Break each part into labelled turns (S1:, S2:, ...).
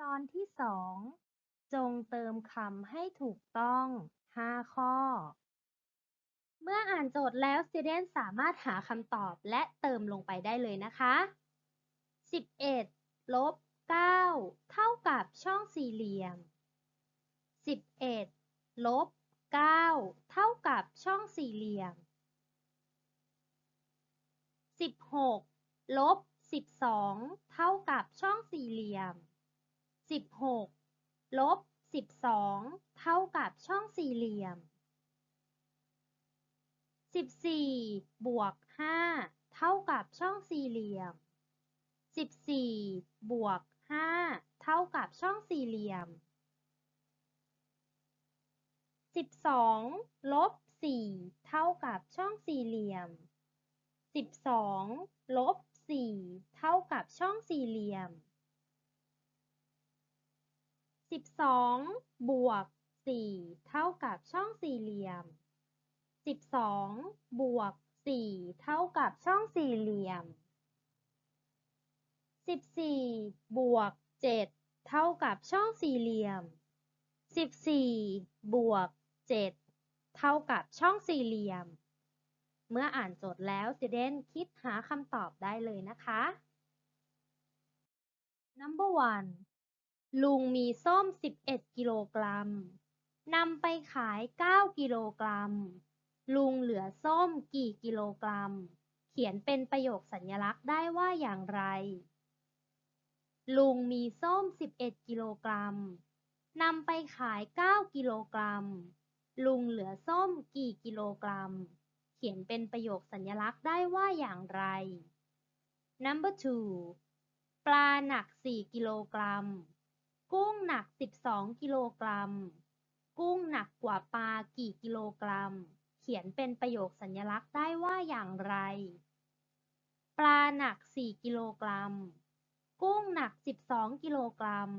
S1: ตอนที่สอง จงเติมคำให้ถูกต้อง 5 ข้อ เมื่ออ่านโจทย์แล้ว Student สามารถหาคำตอบและเติมลงไปได้เลยนะคะ 11ลบ9เท่ากับช่องสี่เหลี่ยม 11ลบ9เท่ากับช่องสี่เหลี่ยม 16ลบ12เท่ากับช่องสี่เหลี่ยม 16ลบ12 เท่ากับช่องสี่เหลี่ยม 14 บวก 5 เท่ากับช่องสี่เหลี่ยม 14 บวก 5 เท่ากับช่องสี่เหลี่ยม 12 ลบ 4 เท่ากับช่องสี่เหลี่ยม 12 ลบ 4 เท่ากับช่องสี่เหลี่ยม 12บวก4เท่ากับช่องสี่เหลี่ยม12บวก4เท่ากับช่องสี่เหลี่ยม14บวก7เท่ากับช่องสี่เหลี่ยม14บวก7เท่ากับช่องสี่เหลี่ยม เมื่ออ่านโจทย์แล้ว Student คิดหาคำตอบได้เลยนะคะ Number one ลุงมีส้ม11กิโลกรัม นำไปขาย9กิโลกรัม ลุงเหลือส้มกี่กิโลกรัม เขียนเป็นประโยคสัญลักษณ์ได้ว่าอย่างไร ลุงมีส้ม11กิโลกรัม นำไปขาย9กิโลกรัม ลุงเหลือส้มกี่กิโลกรัม เขียนเป็นประโยคสัญลักษณ์ได้ว่าอย่างไร Number two ปลาหนัก4กิโลกรัม กุ้งหนัก 12 กิโลกรัม กุ้งหนักกว่าปลากี่กิโลกรัม เขียนเป็นประโยคสัญลักษณ์ได้ว่าอย่างไร ปลาหนัก 4 กิโลกรัม กุ้งหนัก 12 กิโลกรัม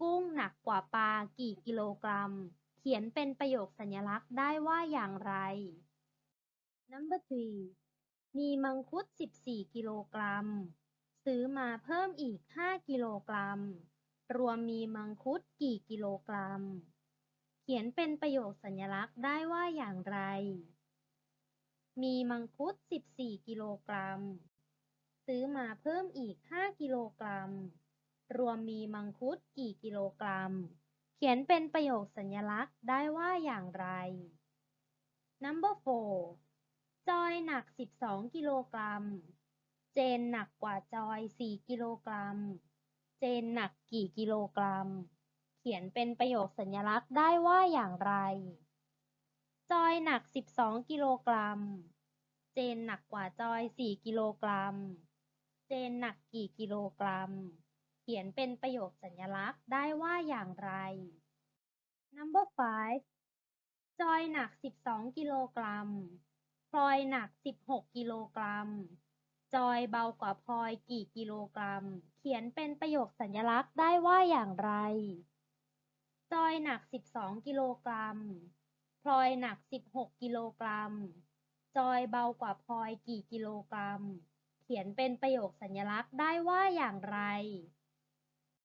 S1: กุ้งหนักกว่าปลากี่กิโลกรัม เขียนเป็นประโยคสัญลักษณ์ได้ว่าอย่างไร Number three มีมังคุด 14 กิโลกรัม ซื้อมาเพิ่มอีก 5 กิโลกรัม รวมมีมังคุดกี่กิโลกรัม เขียนเป็นประโยคสัญลักษณ์ได้ว่าอย่างไร มีมังคุด 14 กิโลกรัม ซื้อมาเพิ่มอีก 5 กิโลกรัม รวมมีมังคุดกี่กิโลกรัม เขียนเป็นประโยคสัญลักษณ์ได้ว่าอย่างไร Number four จอยหนัก 12 กิโลกรัม เจนหนักกว่าจอย 4 กิโลกรัม เจนหนักกี่กิโลกรัม เขียนเป็นประโยคสัญลักษณ์ได้ว่าอย่างไร จอยหนัก 12 กิโลกรัม เจนหนักกว่าจอย 4 กิโลกรัม เจนหนักกี่กิโลกรัม เขียนเป็นประโยคสัญลักษณ์ได้ว่าอย่างไร Number five จอยหนัก 12 กิโลกรัมพลอยหนัก 16 กิโลกรัม จอยเบากว่าพลอยกี่กิโลกรัม เขียนเป็นประโยคสัญลักษณ์ได้ว่าอย่างไร จอยหนัก 12 กิโลกรัม พลอยหนัก 16 กิโลกรัม จอยเบากว่าพลอยกี่กิโลกรัม เขียนเป็นประโยคสัญลักษณ์ได้ว่าอย่างไร